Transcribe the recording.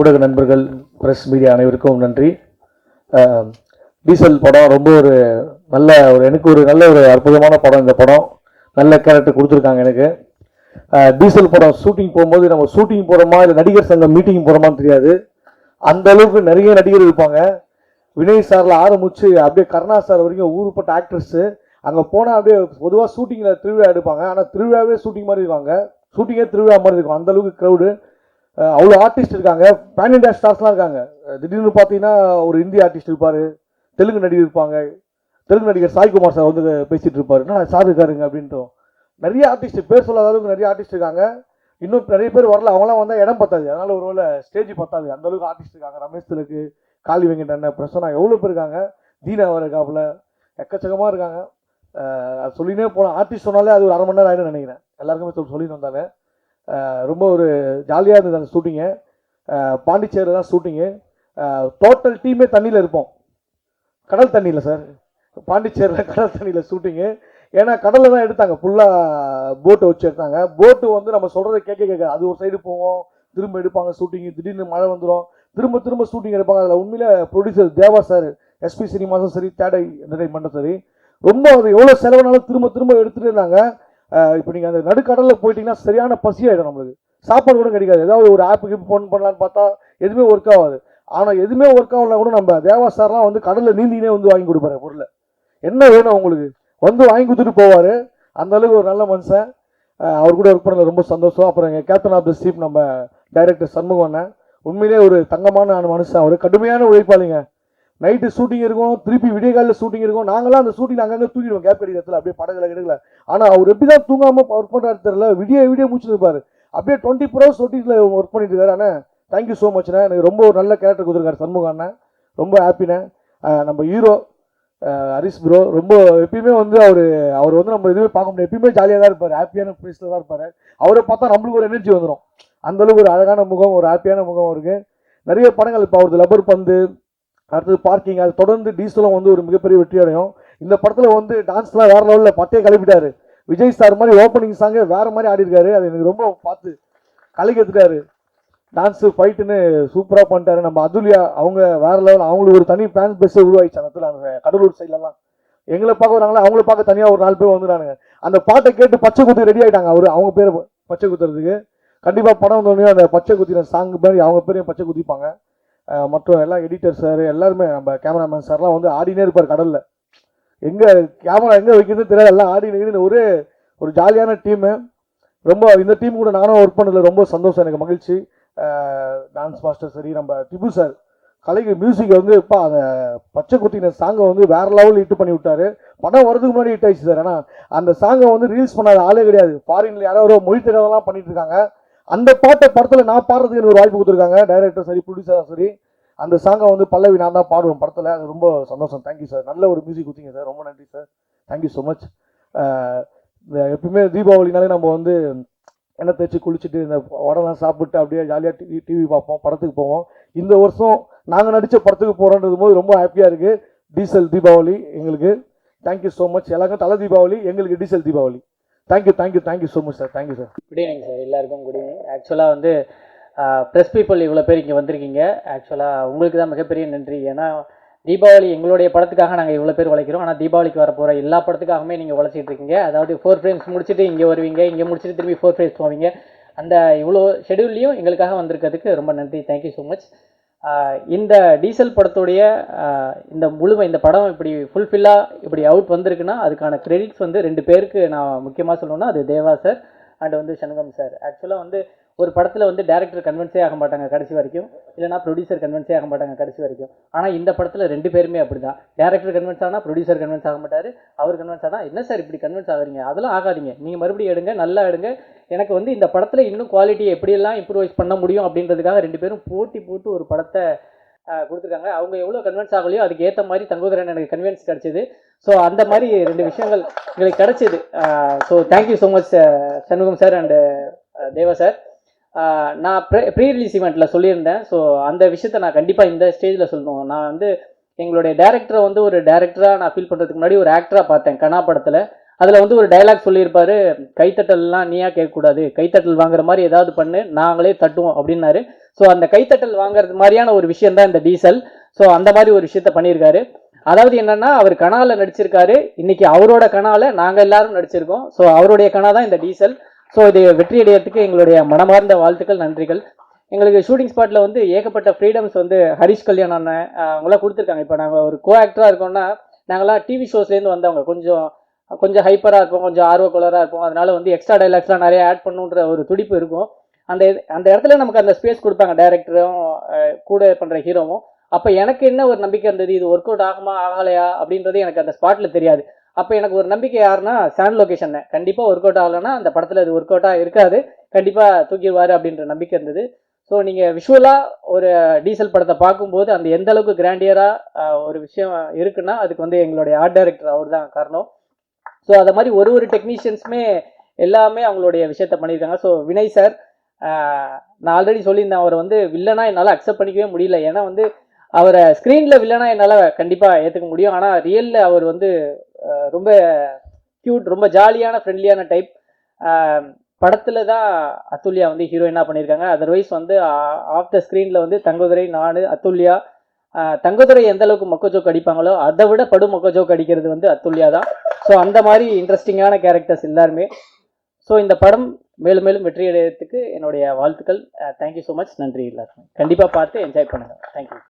ஊடக நண்பர்கள் press media அனைவருக்கும் நன்றி. டீசல் படம் ரொம்ப ஒரு நல்ல ஒரு எனக்கு ஒரு நல்ல ஒரு அற்புதமான படம் இந்த படம். நல்ல கேரக்டர் கொடுத்துருக்காங்க எனக்கு. டீசல் படம் ஷூட்டிங் போகும்போது நம்ம ஷூட்டிங் போகிறோமா இல்லை நடிகர் சங்கம் மீட்டிங் போகிறோமான்னு தெரியாது. அந்த அளவுக்கு நிறைய நடிகர் இருப்பாங்க. வினய் சாரில் ஆரம்பிச்சு அப்படியே கருணா சார் வரைக்கும் ஊருப்பட்ட ஆக்ட்ரஸ்ஸு அங்கே போனால் அப்படியே பொதுவாக ஷூட்டிங்கில் திருவிழா எடுப்பாங்க. ஆனால் திருவிழாவே ஷூட்டிங் மாதிரி இருக்காங்க ஷூட்டிங்கே திருவிழா மாதிரி இருக்கும். அந்தளவுக்கு க்ரௌடு அவ்வளோ ஆர்டிஸ்ட் இருக்காங்க. பேன் இண்டியா ஸ்டார்ஸ்லாம் இருக்காங்க. திடீர்னு பார்த்தீங்கன்னா ஒரு இந்திய ஆர்டிஸ்ட் இருப்பார். தெலுங்கு நடிகர் இருப்பாங்க. தெலுங்கு நடிகர் சாய்குமார் சார் வந்து பேசிகிட்டு இருப்பார். என்ன சார் இருக்காருங்க அப்படின்ட்டு நிறைய ஆர்டிஸ்ட் பேர் சொல்லாத அளவுக்கு நிறைய ஆர்டிஸ்ட் இருக்காங்க. இன்னும் நிறைய பேர் வரல. அவங்களாம் வந்தால் இடம் பத்தாது. அதனால ஒரு வேளை ஸ்டேஜ் பத்தாது. அந்த அளவுக்கு ஆர்டிஸ்ட் இருக்காங்க. ரமேஷ் திலக்கு காளி வெங்கட் பிரசனா எவ்வளோ பேர் இருக்காங்க? தீனா வர இருக்காப்புல. எக்கச்சக்கமாக இருக்காங்க. சொல்லினே போகலாம் ஆர்டிஸ்ட் சொன்னாலே அது ஒரு அரை மணி நேரம் ஆகிடும் நினைக்கிறேன். எல்லாருக்குமே சொல்லி சொல்லிட்டு வந்தாங்க ரொம்ப ஒரு ஜாலியாக இருந்தது அந்த ஷூட்டிங்கு பாண்டிச்சேரி தான் ஷூட்டிங்கு டோட்டல் டீமே தண்ணியில் இருப்போம். கடல் தண்ணியில் சார் பாண்டிச்சேரியில் கடல் தண்ணியில் ஷூட்டிங்கு ஏன்னா கடலில் தான் எடுத்தாங்க. ஃபுல்லாக போட்டை வச்சு எடுத்தாங்க. போட்டு வந்து நம்ம சொல்கிறத கேட்க கேட்க அது ஒரு சைடு போவோம். திரும்ப எடுப்பாங்க ஷூட்டிங்கு திடீர்னு மழை வந்துடும் திரும்ப திரும்ப ஷூட்டிங் எடுப்பாங்க. அதில் உண்மையில் ப்ரொடியூசர் தேவா சார் எஸ்பி சினிமாஸும் சரி தேடை என்டர்டைன்மெண்ட்டும் சரி ரொம்ப அது எவ்வளோ செலவுனாலும் திரும்ப திரும்ப எடுத்துகிட்டு இருந்தாங்க. இப்போ நீங்கள் அந்த நடுக்கடலில் போயிட்டீங்கன்னா சரியான பசி ஆகிடும் நம்மளுக்கு. சாப்பாடு கூட கிடைக்காது. ஏதாவது ஒரு ஆப்புக்கு ஃபோன் பண்ணலான்னு பார்த்தா எதுவுமே ஒர்க் ஆகாது. ஆனால் எதுவுமே ஒர்க் ஆகலனா கூட நம்ம தேவா சார்லாம் வந்து கடலில் நீந்தினே வந்து வாங்கி கொடுப்பாரு பொருளை. என்ன வேணும் உங்களுக்கு வந்து வாங்கி கொடுத்துட்டு போவார். அந்தளவுக்கு ஒரு நல்ல மனுஷன். அவர் கூட ஒர்க் பண்ணல ரொம்ப சந்தோஷம். அப்புறம் எங்கள் கேப்டன் ஆஃப் த சீப் நம்ம டைரக்டர் சண்முகம் அண்ணன். உண்மையிலே ஒரு தங்கமான மனுஷன். அவர் கடுமையான உழைப்பாளிங்க. நைட்டு ஷூட்டிங் இருக்கும் திருப்பி விடிய காலையில் ஷூட்டிங் இருக்கும். நாங்களாம் அந்த ஷூட்டிங் அங்கங்கே தூக்கிடுவோம் கேப் கிடைக்கிறதுல அப்படியே படங்களை கிடைக்கல ஆனால் அவர் எப்படி தான் தூங்காமல் ஒர்க் பண்ணுறாரு தெரியல. விடிய விடிய முடிச்சிருப்பார் அப்படியே டுவெண்ட்டி ஃபோர் ஹவர்ஸ் ஷூட்டிங்கில் ஒர்க் பண்ணிட்டு இருக்காரு. அண்ணா தேங்க்யூ ஸோ மச்ண்ணா எனக்கு ரொம்ப ஒரு நல்ல கேரக்டர் கொடுத்துருக்காரு சண்முகம் அண்ணா. ரொம்ப ஹாப்பிண்ணே நம்ம ஹீரோ ஹரிஸ் ப்ரோ ரொம்ப எப்பயுமே வந்து அவர் அவர் வந்து நம்ம எதுவுமே பார்க்க முடியாது. எப்பயுமே ஜாலியாக தான் இருப்பார். ஹாப்பியான ஃபேஸில் தான் இருப்பார். அவரை பார்த்தா நம்மளுக்கு ஒரு எனர்ஜி வந்துடும் அந்தளவுக்கு ஒரு அழகான முகம் ஒரு ஹாப்பியான முகம் அவருக்கு. நிறைய படங்கள் இப்போ அவரது லப்பர் பந்து அடுத்தது பார்க்கிங் அது தொடர்ந்து டீசலும் வந்து ஒரு மிகப்பெரிய வெற்றி அடையும். இந்த படத்தில் வந்து டான்ஸ்லாம் வேற லெவலில் பட்டையை கிளப்பிட்டாரு. விஜய் சார் மாதிரி ஓப்பனிங் சாங்கே வேற மாதிரி ஆடிருக்காரு அது எனக்கு ரொம்ப பார்த்து கலைக்கத்துட்டாரு டான்ஸு ஃபைட்டுன்னு சூப்பராக பண்ணிட்டாரு. நம்ம அதுலியா அவங்க வேற லெவல் அவங்களுக்கு ஒரு தனி ஃபேன் பேஸை உருவாயிடுச்சு அந்த இடத்துல. கடலூர் சைட்லலாம் எங்களை பார்க்க வராங்களா? அவங்கள பார்க்க தனியாக ஒரு நாலு பேர் வந்துட்டானுங்க அந்த பாட்டை கேட்டு பச்சை குத்தி ரெடி ஆகிட்டாங்க அவர். அவங்க பேர் பச்சை குத்துறதுக்கு. கண்டிப்பாக படம் வந்தோடனே அந்த பச்சை குத்தின சாங் மாதிரி அவங்க பேரையும் பச்சை குத்திப்பாங்க. மற்றும் எல்லா எடிட்டர் சார் எல்லாருமே நம்ம கேமராமேன் சார்லாம் வந்து ஆடினே இருப்பார் கடலில். எங்கே கேமரா எங்கே வைக்கிறது தெரியாது எல்லாம் ஆடினு ஒரே ஒரு ஜாலியான டீமு ரொம்ப இந்த டீம் கூட நானும் ஒர்க் பண்ணதில் ரொம்ப சந்தோஷம் எனக்கு மகிழ்ச்சி. டான்ஸ் மாஸ்டர் சரி நம்ம டிபு சார் கலைக்கு மியூசிக் வந்து இப்போ அந்த பச்சை குத்தின சாங்கை வந்து வேற லெவலில் ஹிட் பண்ணி விட்டாரு. படம் வரதுக்கு முன்னாடி ஹிட் ஆயிடுச்சு சார் ஏன்னா அந்த சாங்கை வந்து ரீல்ஸ் பண்ணாத ஆளே கிடையாது. ஃபாரின்ல யாரோ ஒரு மொழி தெரியாதெல்லாம் பண்ணிட்டு இருக்காங்க. அந்த பாட்டை படத்தில் நான் பாடுறதுக்கு எனக்கு ஒரு வாய்ப்பு கொடுத்துருக்காங்க. டைரக்டர் சரி ப்ரொடியூசராக சரி. அந்த சாங்கை வந்து பல்லவி நான் தான் பாடுவேன் படத்தில். அது ரொம்ப சந்தோஷம். தேங்க்யூ சார் நல்ல ஒரு மியூசிக் கொடுத்தீங்க சார் ரொம்ப நன்றி சார் தேங்க்யூ ஸோ மச் இந்த தீபாவளினாலே நம்ம வந்து எண்ணெய் தேய்ச்சி குளிச்சுட்டு இந்த உடலாம் சாப்பிட்டு அப்படியே ஜாலியாக டிவி டிவி பார்ப்போம் படத்துக்கு போவோம். இந்த வருஷம் நாங்கள் நடித்த படத்துக்கு போகிறோன்றது போது ரொம்ப ஹாப்பியாக இருக்குது டீசல் தீபாவளி எங்களுக்கு. தேங்க்யூ ஸோ மச் எல்லாருக்கும் தலை தீபாவளி எங்களுக்கு Diesel Deepavali. Thank you thank you thank you so much sir thank you sir good evening sir எல்லாருக்கும் குட் ஈவினிங் ஆக்சுவலாக வந்து ப்ரெஸ் பீப்புள் இவ்வளோ பேர் இங்கே வந்திருக்கீங்க. ஆக்சுவலாக உங்களுக்கு தான் மிகப்பெரிய நன்றி. ஏன்னா தீபாவளி எங்களுடைய படத்துக்காக நாங்கள் இவ்வளோ பேர் உழைக்கிறோம். ஆனால் தீபாவளிக்கு வர போகிற எல்லா படத்துக்காகவுமே நீங்கள் உழைச்சிட்டு இருக்கீங்க. அதாவது ஃபோர் ஃப்ரேம்ஸ் முடிச்சுட்டு இங்கே வருவீங்க இங்கே முடிச்சுட்டு திரும்பி ஃபோர் ஃப்ரேம்ஸ் போவீங்க. அந்த இவ்வளோ ஷெடியூல்லையும் எங்களுக்காக வந்திருக்கிறதுக்கு ரொம்ப நன்றி. தேங்க்யூ ஸோ மச் இந்த டீசல் படத்துடைய இந்த முழுமை இந்த படம் இப்படி ஃபுல்ஃபில்லாக இப்படி அவுட் வந்திருக்குன்னா அதுக்கான கிரெடிட்ஸ் வந்து ரெண்டு பேருக்கு நான் முக்கியமாக சொல்லணும்னா அது தேவா சார் அண்ட் வந்து சண்முகம் சார் ஆக்சுவலாக வந்து ஒரு படத்தில் வந்து டேரக்டர் கன்வென்ஸே ஆக மாட்டாங்க கடைசி வரைக்கும். இல்லைனா ப்ரொடியூசர் கன்வென்ஸே ஆக மாட்டாங்க கடைசி வரைக்கும். ஆனால் இந்த படத்தில் ரெண்டு பேருமே அப்படி தான் டேரக்டர் கன்வென்ஸ் ஆனால் ப்ரொடியூசர் கன்வென்ஸ் ஆக மாட்டார். அவர் கன்வென்ஸ் ஆனால் என்ன சார் இப்படி கன்வென்ஸ் ஆகுறீங்க? அதெல்லாம் ஆகாதீங்க. நீங்கள் மறுபடியும் எடுங்க நல்லா எடுங்க. எனக்கு வந்து இந்த படத்தில் இன்னும் குவாலிட்டியை எப்படியெல்லாம் இம்ப்ரூவைஸ் பண்ண முடியும் அப்படின்றதுக்காக ரெண்டு பேரும் போட்டி போட்டு ஒரு படத்தை கொடுத்துருக்காங்க. அவங்க எவ்வளோ கன்வென்ஸ் ஆகலையோ அதுக்கு ஏற்ற மாதிரி தங்கோதரன் எனக்கு கன்வென்ஸ் கிடச்சிது. ஸோ அந்த மாதிரி ரெண்டு விஷயங்கள் எங்களுக்கு கிடச்சிது. So thank you so much Shanmugam sir and Deva sir நான் ப்ரீ ப்ரீ ரிலீஸ் ஈவெண்ட்டில் சொல்லியிருந்தேன். ஸோ அந்த விஷயத்த நான் கண்டிப்பாக இந்த ஸ்டேஜில் சொல்லணும். நான் வந்து எங்களுடைய டேரக்டரை வந்து ஒரு டேரக்டராக நான் ஃபீல் பண்ணுறதுக்கு முன்னாடி ஒரு ஆக்டராக பார்த்தேன் கனா படத்தில். அதில் வந்து ஒரு டைலாக் சொல்லியிருப்பாரு கைத்தட்டல்லாம் நீயா கேட்கக்கூடாது. கைத்தட்டல் வாங்குற மாதிரி ஏதாவது பண்ணு நாங்களே தட்டுவோம் அப்படின்னாரு. ஸோ அந்த கைத்தட்டல் வாங்குறது மாதிரியான ஒரு விஷயம் தான் இந்த டீசல். ஸோ அந்த மாதிரி ஒரு விஷயத்த பண்ணியிருக்காரு. அதாவது என்னன்னா அவர் கனால நடிச்சிருக்காரு. இன்னைக்கு அவரோட கனால நாங்கள் எல்லாரும் நடிச்சிருக்கோம். ஸோ அவருடைய கனா தான் இந்த டீசல். ஸோ இது வெற்றி அடையறதுக்கு எங்களுடைய மனமார்ந்த வாழ்த்துக்கள் நன்றிகள். எங்களுக்கு ஷூட்டிங் ஸ்பாட்டில் வந்து ஏகப்பட்ட ஃப்ரீடம்ஸ் வந்து ஹரிஷ் கல்யாண் அண்ணன் அவங்களாம் கொடுத்துருக்காங்க. இப்போ நாங்கள் ஒரு கோ ஆக்டராக இருக்கோம்னா நாங்களாம் டிவி ஷோஸ்லேருந்து வந்தவங்க. கொஞ்சம் கொஞ்சம் ஹைப்பராக இருப்போம் கொஞ்சம் ஆர்வக்குள்ளராக இருப்போம். அதனால வந்து எக்ஸ்ட்ரா டைலாக்ஸ்லாம் நிறைய ஆட் பண்ணுன்ற ஒரு துடிப்பு இருக்கும். அந்த அந்த இடத்துல நமக்கு அந்த ஸ்பேஸ் கொடுப்பாங்க டேரக்டரும் கூட பண்ணுற ஹீரோவும் அப்போ எனக்கு என்ன ஒரு நம்பிக்கை இருந்தது? இது ஒர்க் அவுட் ஆகுமா ஆகலையா? அப்படின்றது எனக்கு அந்த ஸ்பாட்டில் தெரியாது. அப்போ எனக்கு ஒரு நம்பிக்கை யாருன்னா சாண்ட் லொகேஷன் கண்டிப்பாக ஒர்க் அவுட் ஆகலைன்னா அந்த படத்தில் அது ஒர்க் அவுட்டாக இருக்காது. கண்டிப்பாக தூக்கிடுவார் அப்படின்ற நம்பிக்கை இருந்தது. ஸோ நீங்கள் விஷுவலாக ஒரு டீசல் படத்தை பார்க்கும்போது அந்த எந்த அளவுக்கு கிராண்டியராக ஒரு விஷயம் இருக்குன்னா அதுக்கு வந்து எங்களுடைய ஆர்ட் டைரக்டர் அவர் தான் காரணம். ஸோ அதை மாதிரி ஒரு ஒரு டெக்னீஷியன்ஸுமே எல்லாமே அவங்களுடைய விஷயத்த பண்ணியிருக்காங்க. ஸோ வினய் சார் நான் ஆல்ரெடி சொல்லியிருந்தேன் அவரை வந்து வில்லனா என்னால் அக்செப்ட் பண்ணிக்கவே முடியல. ஏன்னா வந்து அவரை ஸ்க்ரீனில் வில்லனா என்னால் கண்டிப்பாக ஏற்றுக்க முடியும். ஆனால் ரியலில் அவர் வந்து ரொம்ப க்யூட் ரொம்ப ஜாலியான ஃப்ரெண்ட்லியான டைப் படத்தில் தான் அத்துல்யா வந்து ஹீரோயினாக பண்ணியிருக்காங்க அதர்வைஸ் வந்து ஆஃப் த ஸ்க்ரீனில் வந்து தங்கதுரை நான் அத்துல்யா தங்கதுரை எந்த அளவுக்கு மொக்கஜோக் அடிப்பாங்களோ அதை விட படு மொக்கஜோக் அடிக்கிறது வந்து அத்துல்யா தான். ஸோ அந்த மாதிரி இன்ட்ரெஸ்டிங்கான கேரக்டர்ஸ் எல்லாருமே. ஸோ இந்த படம் மேலும் மேலும் வெற்றி அடையிறதுக்கு என்னுடைய வாழ்த்துக்கள். தேங்க்யூ ஸோ மச் நன்றி எல்லாருக்கும். கண்டிப்பாக பார்த்து என்ஜாய் பண்ணுங்கள் தேங்க்யூ